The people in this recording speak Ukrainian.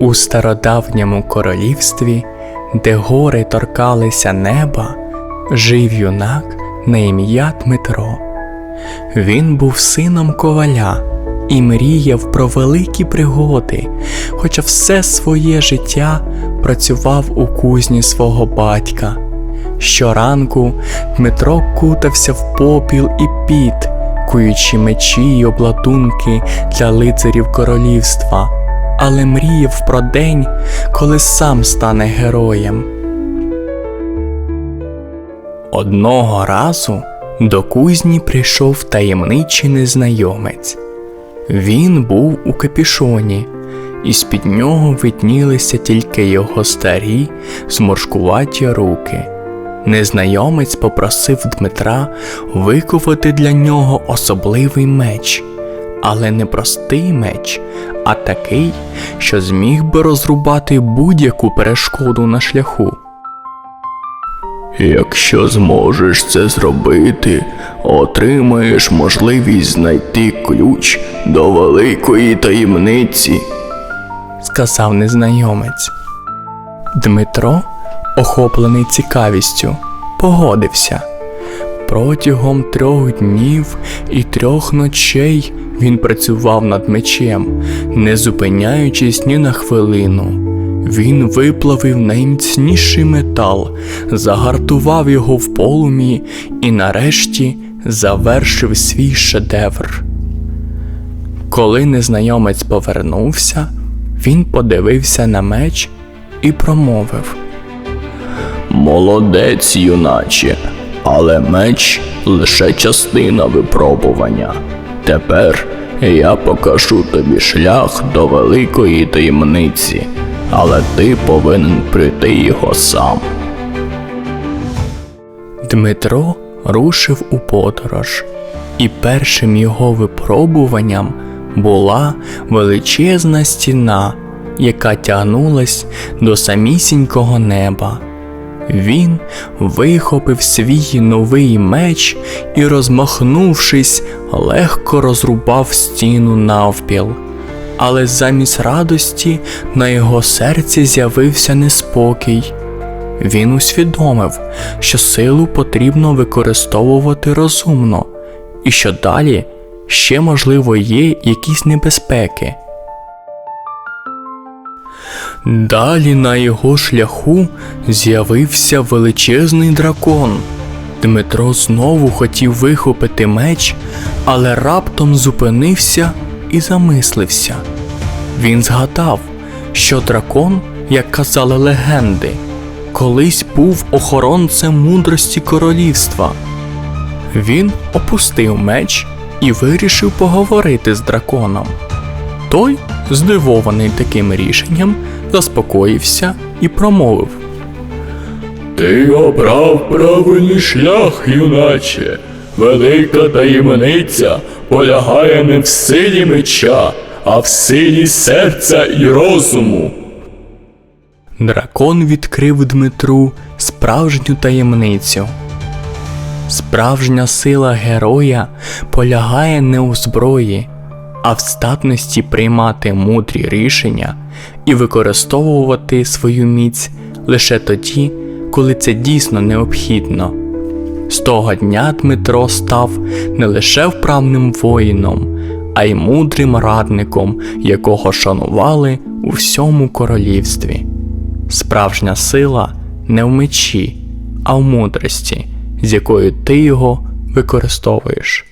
У стародавньому королівстві, де гори торкалися неба, жив юнак на ім'я Дмитро. Він був сином коваля і мріяв про великі пригоди, хоча все своє життя працював у кузні свого батька. Щоранку Дмитро кутався в попіл і піт, куючи мечі й обладунки для лицарів королівства, але мріяв про день, коли сам стане героєм. Одного разу до кузні прийшов таємничий незнайомець. Він був у капішоні, і з-під нього виднілися тільки його старі, зморшкуваті руки. Незнайомець попросив Дмитра виковати для нього особливий меч, але не простий меч, а такий, що зміг би розрубати будь-яку перешкоду на шляху. Якщо зможеш це зробити, отримаєш можливість знайти ключ до великої таємниці. сказав незнайомець. Дмитро, охоплений цікавістю, погодився. Протягом трьох днів і трьох ночей він працював над мечем, не зупиняючись ні на хвилину. Він виплавив найміцніший метал, загартував його в полум'ї і нарешті завершив свій шедевр. Коли незнайомець повернувся, він подивився на меч і промовив. Молодець, юначе, але меч лише частина випробування. Тепер я покажу тобі шлях до великої таємниці, але ти повинен прийти його сам. Дмитро рушив у подорож, і першим його випробуванням була величезна стіна, яка тягнулась до самісінького неба. Він вихопив свій новий меч і, розмахнувшись, легко розрубав стіну навпіл. Але замість радості на його серці з'явився неспокій. Він усвідомив, що силу потрібно використовувати розумно, і що далі ще, можливо, є якісь небезпеки. Далі на його шляху з'явився величезний дракон. Дмитро знову хотів вихопити меч, але раптом зупинився і замислився. Він згадав, що дракон, як казали легенди, колись був охоронцем мудрості королівства. Він опустив меч і вирішив поговорити з драконом. Той, здивований таким рішенням, заспокоївся і промовив. Ти обрав правильний шлях, юначе. Велика таємниця полягає не в силі меча, а в силі серця і розуму. Дракон відкрив Дмитру справжню таємницю. Справжня сила героя полягає не у зброї, а в здатності приймати мудрі рішення і використовувати свою міць лише тоді, коли це дійсно необхідно. З того дня Дмитро став не лише вправним воїном, а й мудрим радником, якого шанували у всьому королівстві. Справжня сила не в мечі, а в мудрості, з якою ти його використовуєш.